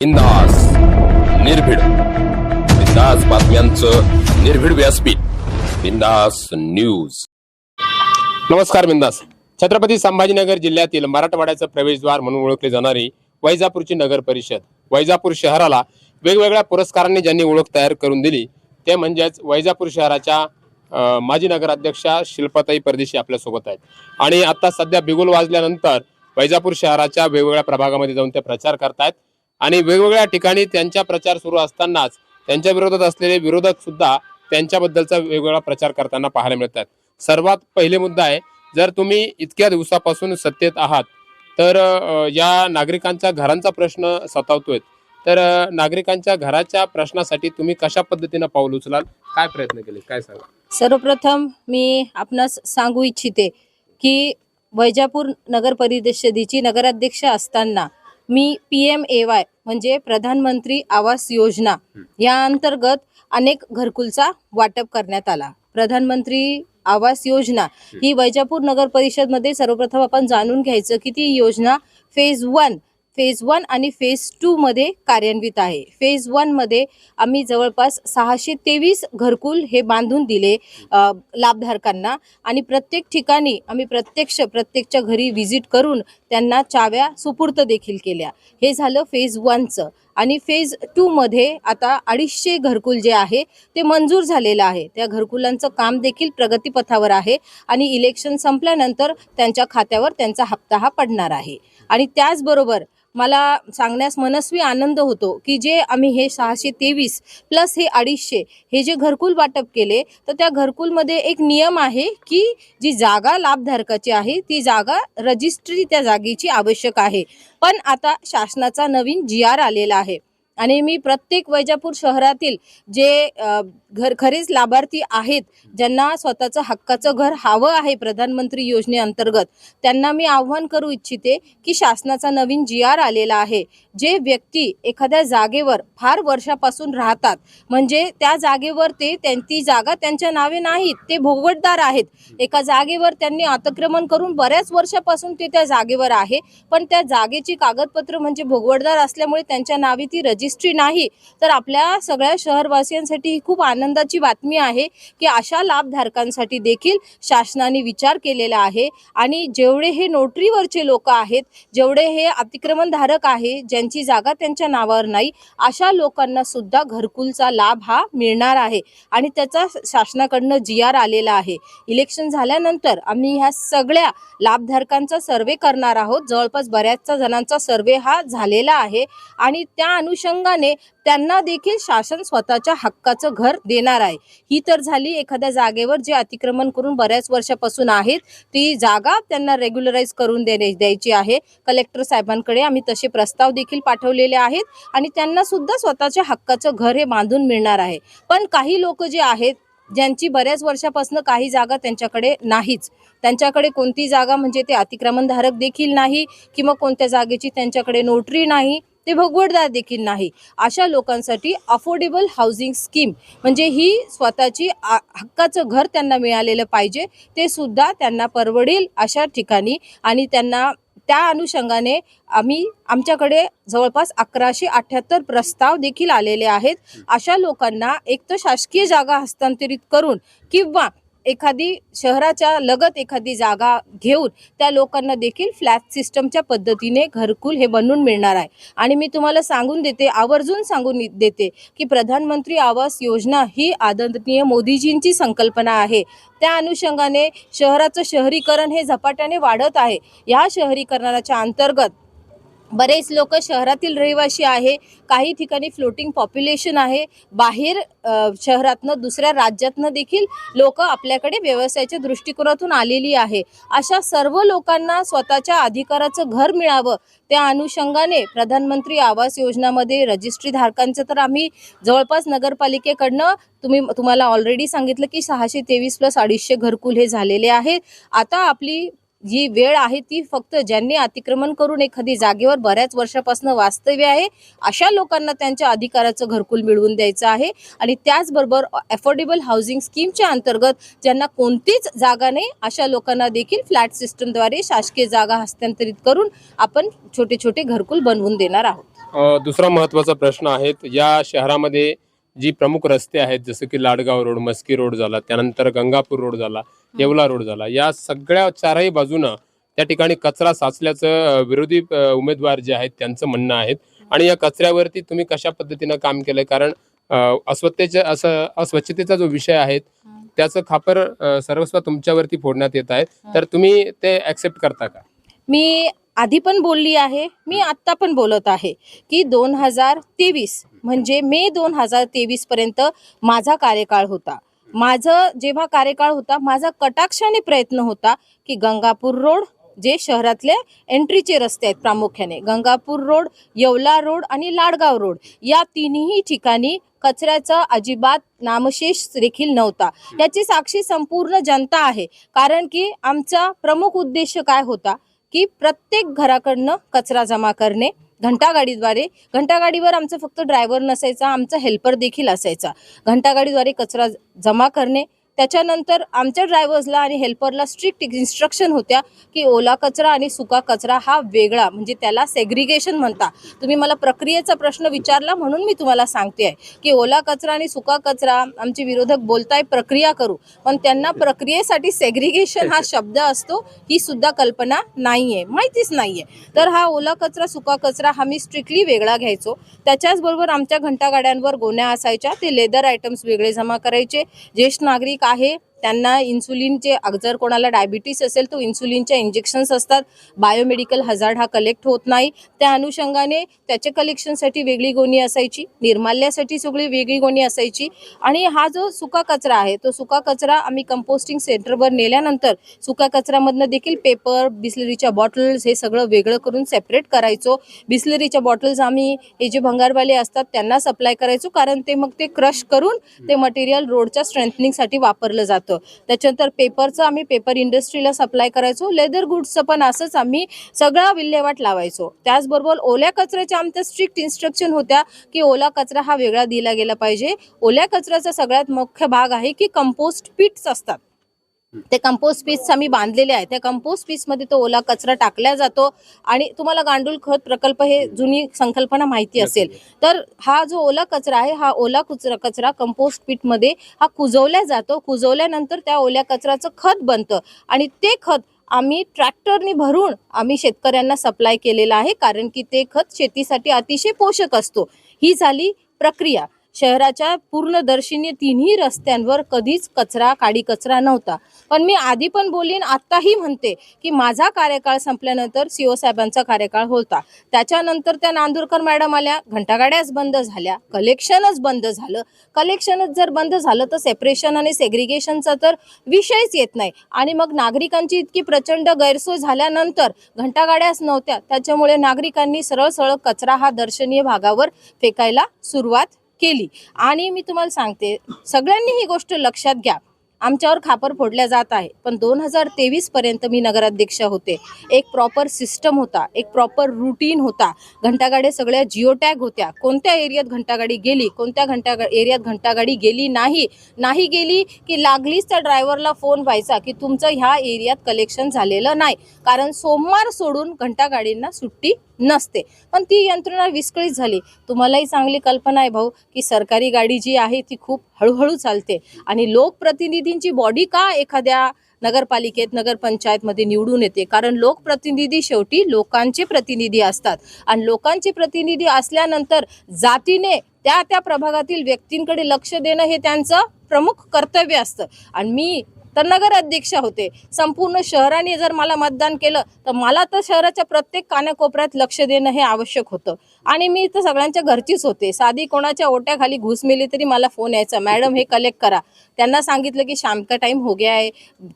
बिंदास निर्भीड. बिंदास बातम्यांचं निर्भीड व्यासपीठ. बिंदास न्यूज. नमस्कार बिंदास. छत्रपती संभाजीनगर जिल्ह्यातील मराठवाड्याचं प्रवेशद्वार म्हणून ओळखली जाणारी वैजापूरची नगर परिषद. वैजापूर शहराला वेगवेगळ्या पुरस्कारांनी ज्यांनी ओळख तयार करून दिली ते म्हणजेच वैजापूर शहराच्या माजी नगराध्यक्षा शिल्पाताई परदेशी आपल्यासोबत आहेत. आणि आता सध्या बिगुल वाजल्यानंतर वैजापूर शहराच्या वेगवेगळ्या प्रभागामध्ये जाऊन ते प्रचार करतायत. आणि वेगवेगळ्या ठिकाणी त्यांचा प्रचार सुरू असतानाच त्यांच्या विरोधात असलेले विरोधक सुद्धा त्यांच्याबद्दलचा वेगवेगळा प्रचार करताना पाहायला मिळतात. सर्वात पहिले मुद्दा आहे जर तुम्ही इतक्या दिवसापासून सत्तेत आहात तर या नागरिकांच्या घरांचा प्रश्न सतावतोय तर नागरिकांच्या घराच्या प्रश्नासाठी तुम्ही कशा पद्धतीनं पाऊल उचलाल? काय प्रयत्न केले काय सांगा सर्वप्रथम मी आपणास सांगू इच्छिते की वैजापूर नगर परिषदेची नगराध्यक्ष असताना मी पी एम ए वाय म्हणजे प्रधानमंत्री आवास योजना या अंतर्गत अनेक घरकुलचा वाटप करण्यात आला. प्रधानमंत्री आवास योजना ही वैजापूर नगर परिषदमध्ये सर्वप्रथम आपण जाणून घ्यायचं की ती योजना फेज वन फेज वन आणि फेज टूमध्ये कार्यान्वित आहे. फेज वनमध्ये आम्ही जवळपास सहाशे तेवीस घरकुल हे बांधून दिले लाभधारकांना. आणि प्रत्येक ठिकाणी आम्ही प्रत्यक्ष प्रत्येकच्या घरी व्हिजिट करून त्यांना चाव्या सुपूर्त देखील केल्या. हे झालं फेज वनचं आणि फेज टूमध्ये आता अडीचशे घरकुल जे आहे ते मंजूर झालेलं आहे. त्या घरकुलांचं काम देखील प्रगतीपथावर आहे आणि इलेक्शन संपल्यानंतर त्यांच्या खात्यावर त्यांचा हप्ता हा पडणार आहे. आणि त्याचबरोबर मला सांगण्यास मनस्वी आनंद होतो की जे आम्ही हे सहाशे तेवीस प्लस हे अडीचशे हे जे घरकुल वाटप केले तर त्या घरकुलमध्ये एक नियम आहे की जी जागा लाभधारकाची आहे ती जागा रजिस्ट्री त्या जागेची आवश्यक आहे. पण आता शासनाचा नवीन जी आर आलेला आहे. आणि मी प्रत्येक वैजापूर शहरातील जे घर खरेच लाभार्थी आहेत ज्यांना स्वतःचं हक्काचं घर हवं आहे प्रधानमंत्री योजनेअंतर्गत त्यांना मी आव्हान करू इच्छिते की शासनाचा नवीन जी आर आलेला आहे. जे व्यक्ती एखाद्या जागेवर फार वर्षापासून राहतात म्हणजे त्या जागेवर ते त्यां- ती जागा त्यांच्या नावे नाहीत ते भोगवटदार आहेत. एका जागेवर त्यांनी अतिक्रमण करून बऱ्याच वर्षापासून ते त्या जागेवर आहे पण त्या जागेची कागदपत्र म्हणजे भोगवटदार असल्यामुळे त्यांच्या नावे ती रजिस्टर हिस्ट्री नाही तर आपल्या सगळ्या शहरवासियांसाठी ही खूप आनंदाची बातमी आहे की अशा लाभधारकांसाठी देखील शासनाने विचार केलेला आहे. आणि जेवढे हे नोटरीवरचे लोक आहेत जेवढे हे अतिक्रमणधारक आहे ज्यांची जागा त्यांच्या नावावर नाही अशा लोकांना सुद्धा घरकुलचा लाभ हा मिळणार आहे. आणि त्याचा शासनाकडनं जी आर आलेला आहे. इलेक्शन झाल्यानंतर आम्ही ह्या सगळ्या लाभधारकांचा सर्वे करणार आहोत. जवळपास बऱ्याचशा जणांचा सर्वे हा झालेला आहे. आणि त्या अनुषंगाने त्यांना देखील शासन स्वतःच्या हक्काचं घर देणार आहे. ही तर झाली एखाद्या जागेवर जे अतिक्रमण करून बऱ्याच वर्षापासून आहेत ती जागा त्यांना रेग्युलराईज करून देणे द्यायची आहे. कलेक्टर साहेबांकडे आम्ही तसे प्रस्ताव देखील पाठवलेले आहेत आणि त्यांना सुद्धा स्वतःच्या हक्काचं घर हे बांधून मिळणार आहे. पण काही लोक जे आहेत ज्यांची बऱ्याच वर्षापासून काही जागा त्यांच्याकडे नाहीच. त्यांच्याकडे कोणती जागा म्हणजे ते अतिक्रमणधारक देखील नाही किंवा कोणत्या जागेची त्यांच्याकडे नोटरी नाही. ते भगवडदार देखील नाही. अशा लोकांसाठी अफोर्डेबल हाऊसिंग स्कीम म्हणजे ही स्वतःची आ- हक्काचं घर त्यांना मिळालेलं पाहिजे. ते सुद्धा त्यांना परवडेल अशा ठिकाणी आणि त्यांना त्या अनुषंगाने आम्ही आमच्याकडे जवळपास अकराशे अठ्याहत्तर प्रस्ताव देखील आलेले आहेत. अशा लोकांना एक तर शासकीय जागा हस्तांतरित करून किंवा एखादी शहराच्या लगत एखादी जागा घेऊन त्या लोकांना देखील फ्लॅट सिस्टमच्या पद्धतीने घरकुल हे बनवून मिळणार आहे. आणि मी तुम्हाला सांगून देते आवर्जून सांगून देते की प्रधानमंत्री आवास योजना ही आदरणीय मोदीजींची संकल्पना आहे. त्या अनुषंगाने शहराचं शहरीकरण हे झपाट्याने वाढत आहे. या शहरीकरणाच्या अंतर्गत बरेच लोक शहरातील रहिवासी आहे काही ठिकाणी फ्लोटिंग पॉप्युलेशन आहे बाहेर शहरातनं दुसऱ्या राज्यातनं देखील लोक आपल्याकडे व्यवसायाच्या दृष्टिकोनातून आलेली आहे. अशा सर्व लोकांना स्वतःच्या अधिकाराचं घर मिळावं त्या अनुषंगाने प्रधानमंत्री आवास योजनामध्ये रजिस्ट्री धारकांचं तर आम्ही जवळपास नगरपालिकेकडनं तुम्ही तुम्हाला ऑलरेडी सांगितलं की सहाशे तेवीस प्लस अडीचशे घरकुल हे झालेले आहेत. आता आपली जी वेळ आहे ती फक्त ज्यांनी अतिक्रमण करून एखादी जागेवर बऱ्याच वर्षापासून वास्तव्य आहे अशा लोकांना त्यांच्या अधिकाराचं घरकुल मिळवून द्यायचं आहे. आणि त्याचबरोबर अफोर्डेबल हाऊसिंग स्कीमच्या अंतर्गत ज्यांना कोणतीच जागा नाही अशा लोकांना देखील फ्लॅट सिस्टमद्वारे शासकीय जागा हस्तांतरित करून आपण छोटे छोटे घरकुल बनवून देणार आहोत. दुसरा महत्त्वाचा प्रश्न आहे या शहरामध्ये जी प्रमुख रस्ते आहेत जसं की लाडगाव रोड मस्की रोड झाला त्यानंतर गंगापूर रोड झाला येवला रोड झाला या सगळ्या चारही बाजूनं त्या ठिकाणी कचरा साचल्याचं विरोधी उमेदवार जे आहेत त्यांचं म्हणणं आहे आणि या कचऱ्यावरती तुम्ही कशा पद्धतीनं काम केलंय? कारण अस्वच्छतेचा असं अस्वच्छतेचा जो विषय आहे त्याचं खापर सर्वस्व तुमच्यावरती फोडण्यात येत आहे. तर तुम्ही ते ऍक्सेप्ट करता का? मी आधी पण बोलली आहे मी आत्ता पण बोलत आहे की दोन हजार तेवीस म्हणजे मे दोन हजार तेवीस पर्यंत माझा कार्यकाळ होता. माझं जेव्हा कार्यकाळ होता माझा कटाक्षाने प्रयत्न होता की गंगापूर रोड जे शहरातले एंट्रीचे रस्ते आहेत प्रामुख्याने गंगापूर रोड येवला रोड आणि लाडगाव रोड या तिन्ही ठिकाणी कचऱ्याचा अजिबात नामशेष देखील नव्हता. याची साक्षी संपूर्ण जनता आहे कारण की आमचा प्रमुख उद्देश काय होता? की प्रत्येक घराकडनं कचरा जमा करणे घंटागाडीद्वारे. घंटागाडीवर आमचं फक्त ड्रायव्हर नसायचा आमचा हेल्पर देखील असायचा. घंटागाडीद्वारे कचरा जमा करणे त्याच्यानंतर आमच्या ड्रायव्हर्सला आणि हेल्परला स्ट्रिक्ट इन्स्ट्रक्शन होत्या की ओला कचरा आणि सुका कचरा हा वेगळा. म्हणजे त्याला सेग्रिगेशन म्हणता. तुम्ही मला प्रक्रियेचा प्रश्न विचारला म्हणून मी तुम्हाला सांगते आहे की ओला कचरा आणि सुका कचरा आमचे विरोधक बोलताय प्रक्रिया करू. पण त्यांना प्रक्रियेसाठी सेग्रिगेशन हा शब्द असतो ही सुद्धा कल्पना नाही आहे माहितीच नाही आहे तर हा ओला कचरा सुका कचरा हा मी स्ट्रिक्टली वेगळा घ्यायचो. त्याच्याचबरोबर आमच्या घंटागाड्यांवर गोण्या असायच्या ते लेदर आयटम्स वेगळे जमा करायचे. ज्येष्ठ नागरिक आहे. त्यांना इन्सुलिनचे जर कोणाला डायबिटीस असेल तो इन्सुलिनच्या इंजेक्शन्स असतात. बायोमेडिकल हजार्ड हा कलेक्ट होत नाही. त्या अनुषंगाने त्याच्या कलेक्शनसाठी वेगळी गोणी असायची. निर्माल्यासाठी सगळी वेगळी गोणी असायची. आणि हा जो सुका कचरा आहे तो सुका कचरा आम्ही कंपोस्टिंग सेंटरवर नेल्यानंतर सुका कचऱ्यामधनं देखील पेपर बिस्लरीच्या बॉटल्स हे सगळं वेगळं करून सेपरेट करायचो. बिस्लरीच्या बॉटल्स आम्ही हे जे भंगारवाले असतात त्यांना सप्लाय करायचो. कारण ते मग ते क्रश करून ते मटेरियल रोडच्या स्ट्रेंथनिंगसाठी वापरलं जातं. त्याच्यानंतर पेपरचं आम्ही पेपर इंडस्ट्रीला सप्लाय करायचो. लेदर गुड्सचं पण असंच आम्ही सगळा विल्हेवाट लावायचो. त्याचबरोबर ओल्या कचऱ्याच्या आमच्या स्ट्रिक्ट इन्स्ट्रक्शन होत्या की ओला कचरा हा वेगळा दिला गेला पाहिजे. ओल्या कचऱ्याचा सगळ्यात मुख्य भाग आहे की कंपोस्ट पिट्स असतात. ते कंपोस्ट पीस आम्ही बांधलेले आहे त्या कंपोस्ट पीसमध्ये तो ओला कचरा टाकला जातो आणि तुम्हाला गांडूळ खत प्रकल्प हे जुनी संकल्पना माहिती असेल. तर हा जो ओला कचरा आहे हा ओला कचरा कचरा कंपोस्ट पीटमध्ये हा कुजवला जातो. कुजवल्यानंतर त्या ओल्या कचऱ्याचं खत बनतं आणि ते खत आम्ही ट्रॅक्टरनी भरून आम्ही शेतकऱ्यांना सप्लाय केलेलं आहे. कारण की ते खत शेतीसाठी अतिशय पोषक असतो. ही झाली प्रक्रिया. शहराच्या पूर्णदर्शिनी तिन्ही रस्त्यांवर कधीच कचरा काडी कचरा नव्हता. पण मी आधी पण बोलीन आत्ताही म्हणते की माझा कार्यकाळ संपल्यानंतर सीओ साहेबांचा कार्यकाळ होता. त्याच्यानंतर त्या नांदुरकर मॅडम आल्या घंटागाड्याच बंद झाल्या कलेक्शनच बंद झालं. कलेक्शनच जर बंद झालं तर सेपरेशन आणि सेग्रिगेशनचा तर विषयच येत नाही. आणि मग नागरिकांची इतकी प्रचंड गैरसोय झाल्यानंतर घंटागाड्याच नव्हत्या. त्याच्यामुळे नागरिकांनी सरळ सरळ कचरा हा दर्शनीय भागावर फेकायला सुरुवात केली. आणि मी तुम्हाला सांगते सगळ्यांनी ही गोष्ट लक्षात घ्या. आमच्यावर खापर फोडल्या जात आहे. पण दोन हजार तेवीस पर्यंत मी नगराध्यक्ष होते. एक प्रॉपर सिस्टम होता. एक प्रॉपर रुटीन होता. घंटागाड्या सगळ्या जिओ टॅग होत्या. कोणत्या एरियात घंटागाडी गेली कोणत्या घंटा एरियात घंटागाडी गेली नाही नाही गेली की लागलीच त्या ड्रायव्हरला फोन व्हायचा की तुमचं ह्या एरियात कलेक्शन झालेलं नाही. कारण सोमवार सोडून घंटागाडींना सुट्टी नसते. पण ती यंत्रणा विस्कळीत झाली. तुम्हालाही चांगली कल्पना आहे भाऊ की सरकारी गाडी जी आहे ती खूप हळूहळू चालते. आणि लोकप्रतिनिधींची बॉडी का एखाद्या नगरपालिकेत नगरपंचायतमध्ये निवडून येते? कारण लोकप्रतिनिधी शेवटी लोकांचे प्रतिनिधी असतात. आणि लोकांचे प्रतिनिधी असल्यानंतर जातीने त्या त्या प्रभागातील व्यक्तींकडे लक्ष देणं हे त्यांचं प्रमुख कर्तव्य असतं. आणि मी तर नगर अध्यक्ष होते. संपूर्ण शहराने जर मला मतदान केलं तर मला तर शहराच्या प्रत्येक कानाकोपऱ्यात लक्ष देणं हे आवश्यक होतं. आणि मी तर सगळ्यांच्या घरचीच होते. साधी कोणाच्या ओट्याखाली घुस मिली तरी मला फोन यायचा मॅडम हे कलेक्ट करा. त्यांना सांगितलं की शाम का टाइम हो गया है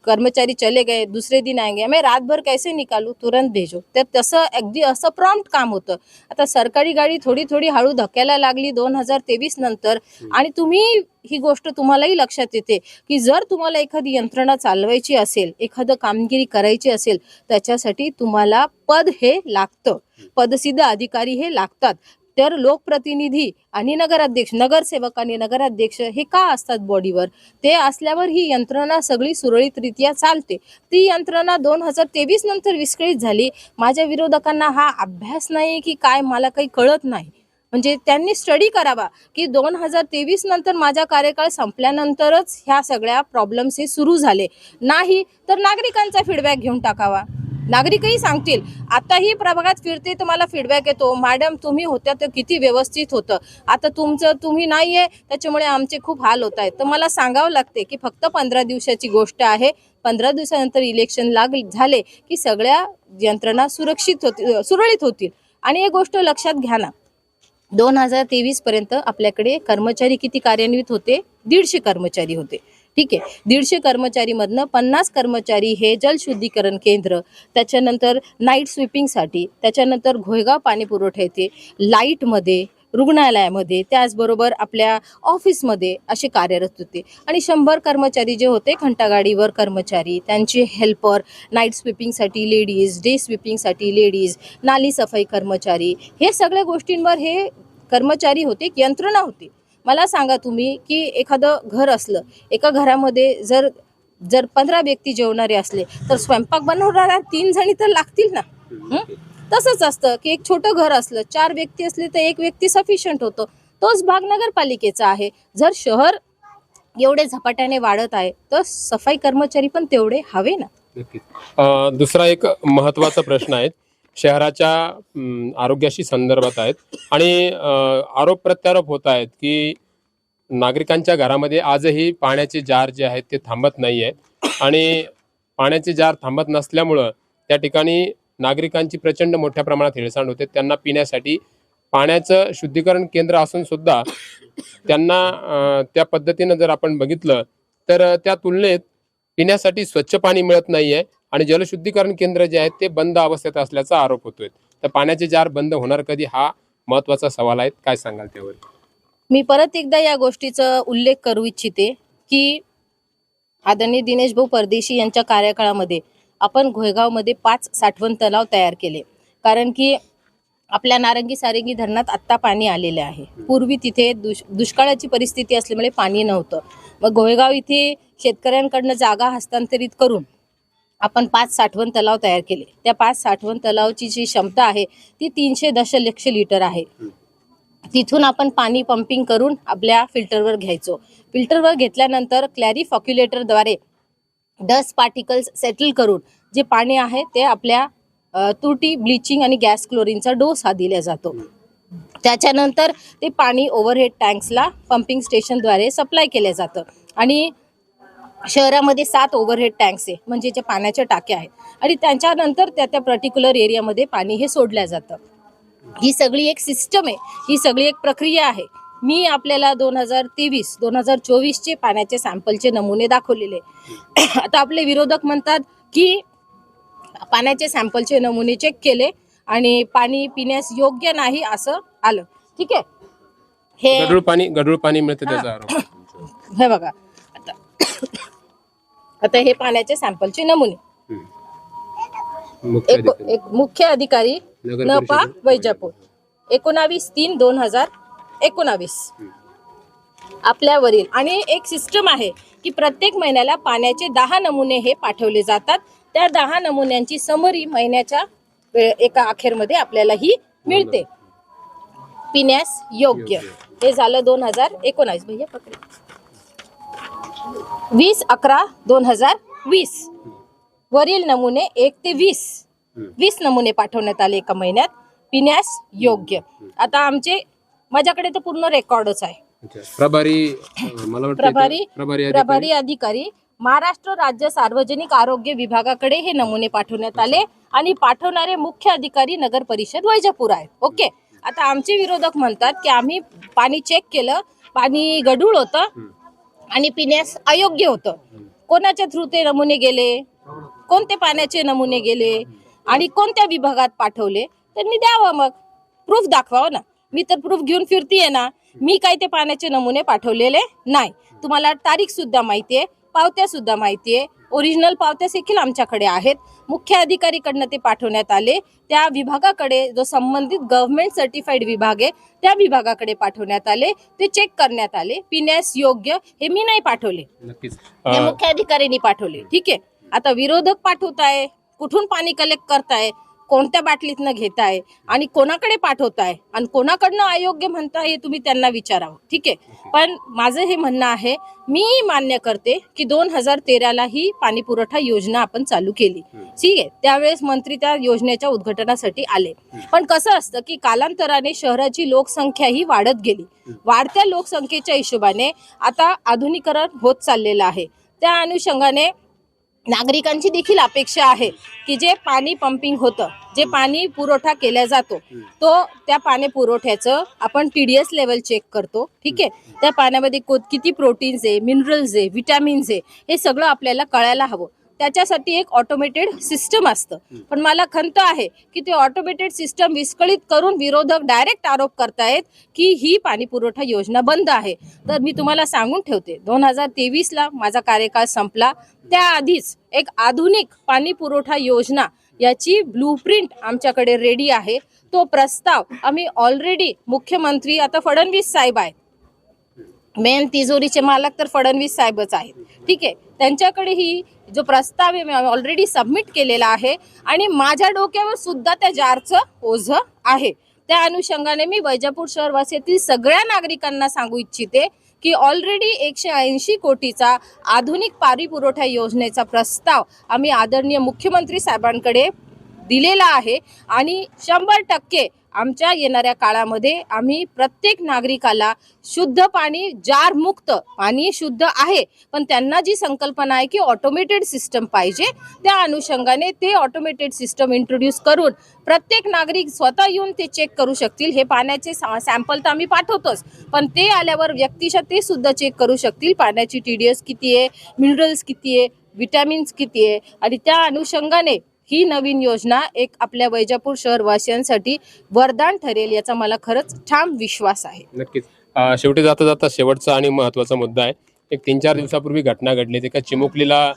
कर्मचारी चले गए दूसरे दिन आएंगे. मैं रात भर कैसे निकालू? तुरंत भेजो. तर तसं अगदी असं प्रॉम्प्ट काम होतं. आता सरकारी गाडी थोडी थोडी हळू धक्याला लागली दोन हजार तेवीस नंतर. आणि तुम्ही ही गोष्ट तुम्हालाही लक्षात येते की जर तुम्हाला एखादी यंत्रणा चालवायची असेल एखादं कामगिरी करायची असेल त्याच्यासाठी तुम्हाला पद हे लागतं. पदसिद्ध अधिकारी हे लागतात. तर लोकप्रतिनिधी आणि नगराध्यक्ष नगरसेवक आणि नगराध्यक्ष हे का असतात बॉडीवर? ते असल्यावर ही यंत्रणा सगळी सुरळीतरित्या चालते. ती यंत्रणा दोन हजार तेवीस नंतर विस्कळीत झाली. माझ्या विरोधकांना हा अभ्यास नाही की काय मला काही कळत नाही. म्हणजे त्यांनी स्टडी करावा. की दोन हजार तेवीस नंतर माझा कार्यकाळ संपल्यानंतरच ह्या सगळ्या प्रॉब्लेम्स हे सुरू झाले. नाही तर नागरिकांचा फीडबॅक घेऊन टाकावा. नागरिकही सांगतील आताही प्रभागात फिरते तर मला फीडबॅक येतो. मॅडम तुम्ही होत्या तर किती व्यवस्थित होतं. आता तुमचं तुम्ही नाही आहे त्याच्यामुळे आमचे खूप हाल होत आहेत. तर मला सांगावं लागते की फक्त पंधरा दिवसाची गोष्ट आहे. पंधरा दिवसानंतर इलेक्शन लाग झाले की सगळ्या यंत्रणा सुरक्षित होतील सुरळीत होतील. आणि एक गोष्ट लक्षात घ्या ना दोन हजार तेवीस पर्यंत आपल्याकडे कर्मचारी किती कार्यान्वित होते? दीडशे कर्मचारी होते. ठीक आहे? दीडशे कर्मचारीमधनं पन्नास कर्मचारी हे जलशुद्धीकरण केंद्र त्याच्यानंतर नाईट स्वीपिंगसाठी त्याच्यानंतर घोयगाव पाणी पुरवठा येते लाईटमध्ये रुग्णालयामध्ये त्याचबरोबर आपल्या ऑफिसमध्ये असे कार्यरत होते. आणि शंभर कर्मचारी जे होते घंटागाडीवर कर्मचारी त्यांचे हेल्पर नाईट स्वीपिंगसाठी लेडीज डे स्वीपिंगसाठी लेडीज नाली सफाई कर्मचारी हे सगळ्या गोष्टींवर हे कर्मचारी होते एक यंत्रणा होती. मला सांगा तुम्ही की एखादं घर असलं एका घरामध्ये जर जर पंधरा व्यक्ती जेवणारे असले तर स्वयंपाक बनवणाऱ्या तीन जणी तर लागतील ना? हं? तसंच असतं की एक छोटं घर असलं चार व्यक्ती असले तर एक व्यक्ती सफिशियंट होतो. तोच भाग नगरपालिकेचा आहे. जर शहर एवढे झपाट्याने वाढत आहे तर सफाई कर्मचारी पण तेवढे हवे ना? नक्कीच. दुसरा एक महत्त्वाचा प्रश्न आहे. शहराच्या आरोग्याशी संदर्भात आहेत. आणि आरोप प्रत्यारोप होत आहेत की नागरिकांच्या घरामध्ये आजही पाण्याचे जार जे आहेत ते थांबत नाही आहेत. आणि पाण्याचे जार थांबत नसल्यामुळं त्या ठिकाणी नागरिकांची प्रचंड मोठ्या प्रमाणात हेळसांड होते. त्यांना पिण्यासाठी पाण्याचं शुद्धीकरण केंद्र असून सुद्धा त्यांना त्या पद्धतीनं जर आपण बघितलं तर त्या तुलनेत पिण्यासाठी स्वच्छ पाणी मिळत नाहीये. आणि जलशुद्धीकरण केंद्र जे आहेत ते बंद अवस्थेत असल्याचा आरोप होतोय. तर पाण्याचे जार बंद होणार कधी हा महत्त्वाचा सवाल आहे. काय सांगाल त्यावर? मी परत एकदा या गोष्टीचा उल्लेख करू इच्छिते की आदरणीय दिनेश भाऊ परदेशी यांच्या कार्यकाळामध्ये आपण घोयगावमध्ये पाच साठवण तलाव तयार केले. कारण की आपल्या नारंगी सारंगी धरणात आत्ता पाणी आलेले आहे. पूर्वी तिथे दुष दुष्काळाची परिस्थिती असल्यामुळे पाणी नव्हतं. मग घोयगाव इथे शेतकऱ्यांकडनं जागा हस्तांतरित करून आपण पाच साठवण तलाव तयार केले. त्या पाच साठवण तलावची जी क्षमता आहे ती तीनशे दशलक्ष लिटर आहे. तिथून आपण पाणी पंपिंग करून आपल्या फिल्टरवर घ्यायचो. फिल्टरवर घेतल्यानंतर क्लॅरिफॉक्युलेटरद्वारे डस्ट पार्टिकल्स सेटल करून जे पाणी आहे ते आपल्या अ, तुरटी ब्लिचिंग आणि गॅस क्लोरीनचा डोस हा दिला जातो. त्याच्यानंतर ते पाणी ओव्हरहेड टँक्सला पंपिंग स्टेशनद्वारे सप्लाय केलं जातं. आणि शहरामध्ये सात ओव्हरहेड टँक्स आहे म्हणजे जे पाण्याच्या टाक्या आहेत. आणि त्यांच्यानंतर त्या त्या पर्टिक्युलर एरियामध्ये पाणी हे सोडलं जातं. ही सगळी एक सिस्टम आहे ही सगळी एक प्रक्रिया आहे. मी आपल्याला दोन हजार तेवीस दोन हजार चोवीसचे पाण्याचे सॅम्पलचे नमुने दाखवलेले आता आपले विरोधक म्हणतात की पाण्याचे सॅम्पलचे नमुने चेक केले आणि पाणी पिण्यास योग्य नाही असं आलं. ठीक आहे? हे गढूळ पाणी गढूळ पाणी मिळतं त्याचा. हे बघा. आता आता हे पाण्याचे सॅम्पलचे नमुने. मुख्य एक मुख्य अधिकारी नपा. वैजापूर. एकोणावीस तीन दोन हजार एकोणावीस. आपल्यावरील आणि एक सिस्टम आहे की प्रत्येक महिन्याला पाण्याचे दहा नमुने हे पाठवले जातात. त्या दहा नमुन्यांची समरी महिन्याच्या एका अखेरमध्ये आपल्याला ही मिळते पिण्यास योग्य. हे झालं दोन हजार एकोणावीस. भैया पकडे. वीस अकरा दोन हजार वीस. वरील नमुने एक ते वीस. वीस नमुने पाठवण्यात आले एका महिन्यात. पिण्यास योग्य. आता आमचे माझ्याकडे तर पूर्ण रेकॉर्डच आहे. प्रभारी मला प्रभारी प्रभारी अधिकारी. महाराष्ट्र राज्य सार्वजनिक आरोग्य विभागाकडे हे नमुने पाठवण्यात आले. आणि पाठवणारे मुख्य अधिकारी नगर परिषद वैजापूर आहेत. ओके. आता आमचे विरोधक म्हणतात की आम्ही पाणी चेक केलं. पाणी गढूळ होतं. आणि पिण्यास अयोग्य होतं. कोणाच्या थ्रू ते नमुने गेले? कोणते पाण्याचे नमुने गेले? आणि कोणत्या विभागात पाठवले? त्यांनी द्यावं मग. प्रूफ दाखवावं ना. मी तर प्रूफ घेऊन फिरतीये ना. मी काय ते पाण्याचे नमुने पाठवलेले नाही. तुम्हाला तारीख सुद्धा माहितीये पावत्या सुद्धा माहितीये. ओरिजिनल पावत्या देखील आमच्याकडे आहेत. मुख्य अधिकारीकडनं ते पाठवण्यात आले. त्या विभागाकडे जो संबंधित गव्हर्नमेंट सर्टिफाईड विभाग आहे त्या विभागाकडे पाठवण्यात आले. ते चेक करण्यात आले. पिण्यास योग्य हे मी नाही पाठवले. हे मुख्य अधिकाऱ्यांनी पाठवले. ठीक आहे. आता विरोधक पाठवताय कुठून पाणी कलेक्ट करताय? कोणत्या बाटलीतनं घेताय आणि कोणाकडे पाठवताय? आणि कोणाकडनं अयोग्य म्हणताय हे तुम्ही त्यांना विचारावं. ठीक आहे? पण माझं हे म्हणणं आहे मी मान्य करते की दोन हजार तेराला ही पाणी पुरवठा योजना आपण चालू केली. ठीक आहे? त्यावेळेस मंत्री त्या योजनेच्या उद्घाटनासाठी आले. पण कसं असतं की कालांतराने शहराची लोकसंख्या ही वाढत गेली. वाढत्या लोकसंख्येच्या हिशोबाने आता आधुनिकरण होत चाललेलं आहे. त्या अनुषंगाने नागरिकांची देखील अपेक्षा आहे की जे पाणी पंपिंग होतं जे पाणी पुरवठा केला जातो तो त्या पाणी पुरवठ्याचं आपण T D S level check करतो ठीक आहे? त्या पाण्यामध्ये को- किती प्रोटीन्स आहे मिनरल्स आहे विटॅमिन्स आहे हे सगळं आपल्याला कळायला हवं. त्याच्यासाठी एक ऑटोमेटेड सिस्टम असतं. पण मला खंत आहे की ते ऑटोमेटेड सिस्टम विस्कळीत करून विरोधक डायरेक्ट आरोप करतायत की ही पाणी पुरवठा योजना बंद आहे. तर मी तुम्हाला सांगून ठेवते. दोन हजार तेवीसला माझा कार्यकाळ संपला. त्याआधीच एक आधुनिक पाणी पुरवठा योजना याची ब्लूप्रिंट आमच्याकडे रेडी आहे. तो प्रस्ताव आम्ही ऑलरेडी मुख्यमंत्री आता फडणवीस साहेब आहेत. मेन तिजोरीचे मालक तर फडणवीस साहेबच आहेत. ठीक आहे. त्यांच्याकडे ही जो प्रस्ताव आहे मी ऑलरेडी सबमिट केलेला आहे आणि माझ्या डोक्यावर सुद्धा त्या जारचं ओझं आहे. त्या अनुषंगाने मी वैजापूर शहरवासीतील सगळ्या नागरिकांना सांगू इच्छिते की ऑलरेडी एकशे ऐंशी कोटीचा आधुनिक पाणी पुरवठा योजनेचा प्रस्ताव आम्ही आदरणीय मुख्यमंत्री साहेबांकडे दिलेला आहे आणि शंभर टक्के आमच्या येणाऱ्या काळामध्ये आम्ही प्रत्येक नागरिकाला शुद्ध पाणी जार मुक्त पाणी शुद्ध आहे. पण त्यांना जी संकल्पना आहे की ऑटोमेटेड सिस्टम पाहिजे त्या अनुषंगाने ते ऑटोमेटेड सिस्टम इंट्रोड्यूस करून प्रत्येक नागरिक स्वतः येऊन ते चेक करू शकतील. हे पाण्याचे सॅम्पल तर आम्ही पाठवतोच पण ते आल्यावर व्यक्तिशः ते सुद्धा चेक करू शकतील पाण्याची टी डी एस किती आहे मिनरल्स किती आहे विटॅमिन्स किती आहे. आणि त्या अनुषंगाने ही नवीन योजना एक आपल्या वैजापूर शहरवासियांसाठी वरदान ठरेल याचा मला खरंच ठाम विश्वास आहे. नक्कीच. शेवटी जाता जाता शेवटचा आणि महत्त्वाचा मुद्दा आहे. एक तीन चार दिवसापूर्वी घटना घडली. एका का चिमुकलीला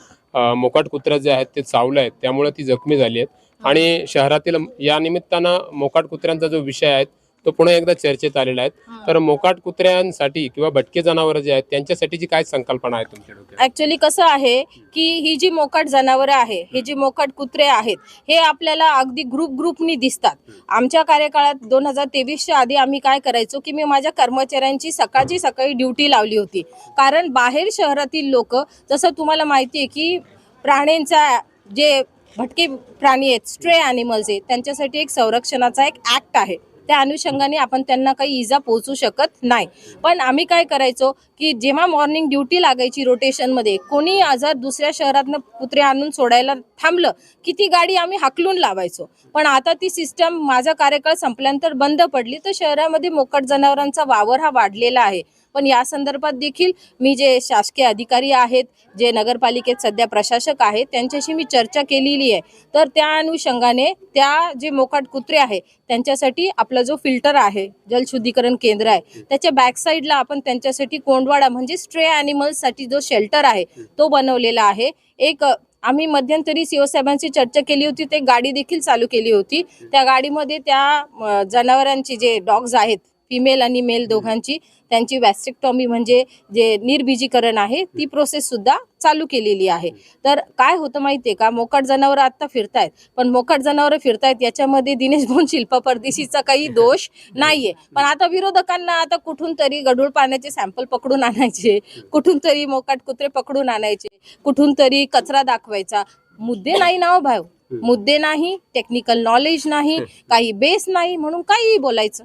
मोकाट कुत्र्या जे आहेत ते चावलं आहेत. त्यामुळे ती जखमी झाली आहेत. आणि शहरातील या निमित्तानं मोकाट कुत्र्यांचा जो विषय आहे तो पुन्हा एकदा चर्चेत आलेला आहे तर मोकाट कुत्र्यांसाठी किंवा भटके जनावर जे आहेत त्यांच्यासाठीची काय संकल्पना आहे तुमच्या डोक्यात? ऍक्च्युली कसं आहे की ही जी मोकाट जनावरं आहे हे जी मोकाट कुत्रे आहेत हे आपल्याला अगदी ग्रुप ग्रुपनी दिसतात. आमच्या कार्यकाळात दोन हजार तेवीसच्या आधी आम्ही काय करायचो की मी माझ्या कर्मचाऱ्यांची सकाळची सकाळी ड्युटी लावली होती. कारण बाहेर शहरातील लोक जसं तुम्हाला माहिती आहे की प्राण्यांचा जे भटके प्राणी आहेत स्ट्रे अॅनिमल्स आहेत त्यांच्यासाठी एक संरक्षणाचा एक ऍक्ट आहे. त्या अनुषंगाने आपण त्यांना काही इजा पोहोचू शकत नाही. पण आम्ही काय करायचो की जेव्हा मॉर्निंग ड्युटी लागायची रोटेशनमध्ये कोणी आजार दुसऱ्या शहरातनं कुत्रे आणून सोडायला थांबलं की ती गाडी आम्ही हाकलून लावायचो. पण आता ती सिस्टम माझा कार्यकाळ संपल्यानंतर बंद पडली. तर शहरामध्ये मोकट जनावरांचा वावर हा वाढलेला आहे. पण या संदर्भात देखील मी जे शासकीय अधिकारी आहेत जे नगरपालिकेत सध्या प्रशासक आहेत त्यांच्याशी मी चर्चा केलेली आहे. तर त्या अनुषंगाने त्या जे मोकाट कुत्रे आहे त्यांच्यासाठी आपला जो फिल्टर आहे जलशुद्धीकरण केंद्र आहे त्याच्या बॅकसाईडला आपण त्यांच्यासाठी कोंडवाडा म्हणजे स्ट्रे ॲनिमल्ससाठी जो शेल्टर आहे तो बनवलेला आहे. एक आम्ही मध्यंतरी सीओ साहेबांची चर्चा केली होती ते गाडी देखील चालू केली होती. त्या गाडीमध्ये त्या जनावरांची जे डॉग्स आहेत फिमेल आणि मेल दोघांची त्यांची वॅस्ट्रिक्टॉमी म्हणजे जे निर्बीजीकरण आहे ती प्रोसेस सुद्धा चालू केलेली आहे. तर काय होतं माहितीये का? मोकाट जनावरं आता फिरतायत पण मोकाट जनावरं फिरतायत याच्यामध्ये दिनेश भाऊ शिल्पा परदेशीचा काही दोष नाहीये. पण आता विरोधकांना आता कुठून तरी गढूळ पाण्याचे सॅम्पल पकडून आणायचे कुठून तरी मोकाट कुत्रे पकडून आणायचे कुठून तरी कचरा दाखवायचा. मुद्दे नाही ना हो भाऊ. मुद्दे नाही टेक्निकल नॉलेज नाही काही बेस नाही म्हणून काहीही बोलायचं.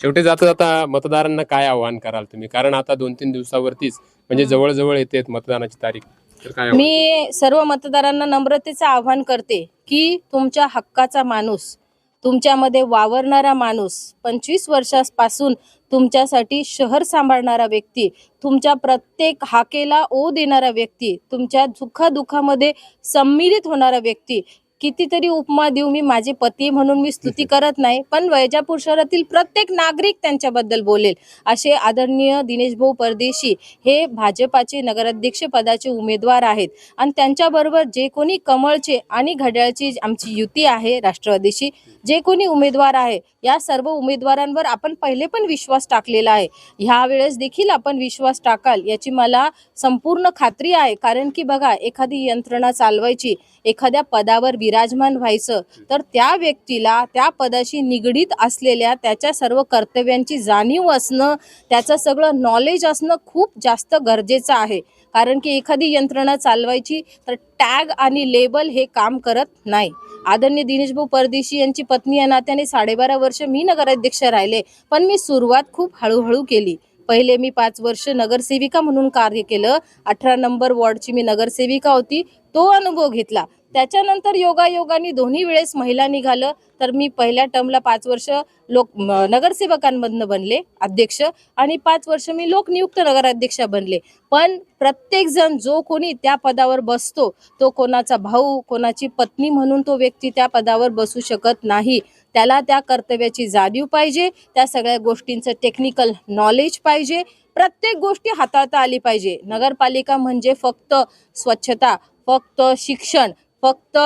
शेवटी जाता जाता मतदारांना काय आव्हान कराल तुम्ही कारण आता दोन तीन दिवसावरतीच म्हणजे जवळजवळ येते मतदानाची तारीख तर काय आव्हान? मी सर्व मतदारांना नम्रतेचं आवाहन करते की तुमच्या हक्काचा माणूस तुमच्यामध्ये वावरणारा माणूस पंचवीस वर्षापासून तुमच्यासाठी शहर सांभाळणारा व्यक्ती तुमच्या प्रत्येक हाकेला ओ देणारा व्यक्ती तुमच्या सुखादुखामध्ये सम्मिलित होणारा व्यक्ती कितीतरी उपमा देऊ मी माझे पती म्हणून मी स्तुती करत नाही पण वैजापूर शहरातील प्रत्येक नागरिक त्यांच्याबद्दल बोलेल. असे आदरणीय दिनेश भाऊ परदेशी हे भाजपाचे नगराध्यक्ष पदाचे उमेदवार आहेत. आणि त्यांच्याबरोबर जे कोणी कमळचे आणि घड्याळची आमची युती आहे राष्ट्रवादीशी जे कोणी उमेदवार आहे या सर्व उमेदवारांवर आपण पहिले पण विश्वास टाकलेला आहे. ह्या वेळेस देखील आपण विश्वास टाकाल याची मला संपूर्ण खात्री आहे. कारण की बघा एखादी यंत्रणा चालवायची एखाद्या पदावर विराजमान व्हायचं. तर त्या व्यक्तीला त्या पदाशी निगडीत असलेल्या त्याच्या सर्व कर्तव्यांची जाणीव असणं त्याचं सगळं नॉलेज असणं खूप जास्त गरजेचं आहे. कारण की एखादी यंत्रणा चालवायची तर टॅग आणि लेबल हे काम करत नाही. आदरणीय दिनेशभाऊ परदेशी यांची पत्नी या नात्याने साडेबारा वर्ष मी नगराध्यक्ष राहिले पण मी सुरुवात खूप हळूहळू केली. पहिले मी पाच वर्ष नगरसेविका म्हणून कार्य केलं. अठरा नंबर वॉर्डची मी नगरसेविका होती. तो अनुभव घेतला. त्याच्यानंतर योगायोगाने दोन्ही वेळेस महिला निघालं. तर मी पहिल्या टर्मला पाच वर्ष लोक नगरसेवकांमधनं बनले अध्यक्ष. आणि पाच वर्ष मी लोकनियुक्त नगराध्यक्ष बनले. पण प्रत्येकजण जो कोणी त्या पदावर बसतो तो कोणाचा भाऊ कोणाची पत्नी म्हणून तो व्यक्ती त्या पदावर बसू शकत नाही. त्याला त्या कर्तव्याची जाणीव पाहिजे त्या सगळ्या गोष्टींचं टेक्निकल नॉलेज पाहिजे. प्रत्येक गोष्टी हाताळता आली पाहिजे. नगरपालिका म्हणजे फक्त स्वच्छता फक्त शिक्षण फक्त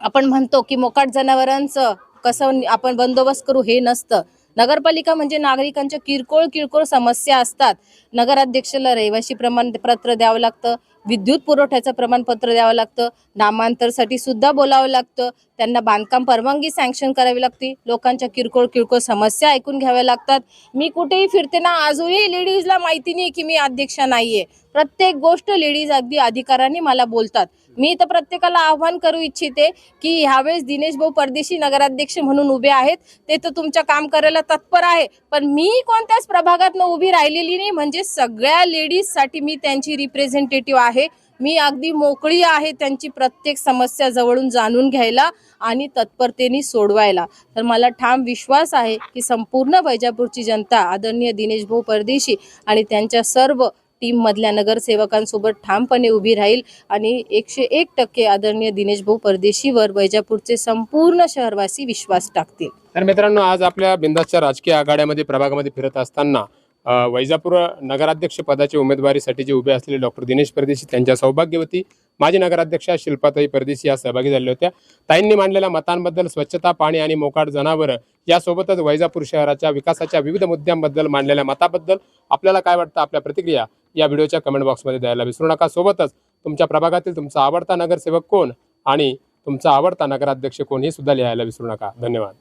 आपण म्हणतो की मोकाट जनावरांचं कसं आपण बंदोबस्त करू हे नसतं. नगरपालिका म्हणजे नागरिकांच्या किरकोळ किरकोळ समस्या असतात. नगराध्यक्षाला रहिवासी प्रमाणपत्र द्यावं लागतं. विद्युत पुरवठ्याचं प्रमाणपत्र द्यावं लागतं. नामांतरसाठी सुद्धा बोलावं लागतं. त्यांना बांधकाम परवानगी सँक्शन करावी लागते. लोकांच्या किरकोळ किरकोळ समस्या ऐकून घ्याव्या लागतात. मी कुठेही फिरते ना आजही लेडीजला माहिती नाही की मी अध्यक्षा नाहीये. प्रत्येक गोष्ट लेडीज अगदी अधिकाराने मला बोलतात. मी तर प्रत्येकाला आव्हान करू इच्छिते की ह्यावेळेस दिनेश भाऊ परदेशी नगराध्यक्ष म्हणून उभे आहेत. ते तर तुमच्या काम करायला तत्पर आहे. पण मी कोणत्याच प्रभागात उभी राहिलेली नाही. म्हणजे सगळ्या लेडीजसाठी मी त्यांची रिप्रेझेंटेटिव्ह आहे. मी अगदी मोकळी आहे त्यांची प्रत्येक समस्या जवळून जाणून घ्यायला आणि तत्परतेने सोडवायला. तर मला ठाम विश्वास आहे की संपूर्ण वैजापूरची जनता आदरणीय दिनेश भाऊ परदेशी आणि त्यांच्या सर्व टीममधल्या नगरसेवकांसोबत ठामपणे उभी राहील आणि एकशे एक टक्के आदरणीय दिनेश भाऊ परदेशीवर वैजापूरचे संपूर्ण शहरवासी विश्वास टाकतील. तर मित्रांनो आज आपल्या बिंदासच्या राजकीय आघाड्यामध्ये प्रभागामध्ये फिरत असताना वैजापूर नगराध्यक्ष पदाच्या उमेदवारीसाठी जे उभे असलेले डॉक्टर दिनेश परदेशी त्यांच्या सौभाग्यवती माजी नगराध्यक्षा शिल्पाताई परदेशी या सहभागी झाल्या होत्या. ताईंनी मांडलेल्या मतांबद्दल स्वच्छता पाणी आणि मोकाट जनावरं यासोबतच वैजापूर शहराच्या विकासाच्या विविध मुद्द्यांबद्दल मांडलेल्या मताबद्दल आपल्याला काय वाटतं? आपल्या प्रतिक्रिया या व्हिडिओच्या कमेंट बॉक्समध्ये द्यायला विसरू नका. सोबतच तुमच्या प्रभागातील तुमचा आवडता नगरसेवक कोण? आणि तुमचा आवडता नगराध्यक्ष कोण? हे सुद्धा लिहायला विसरू नका. धन्यवाद.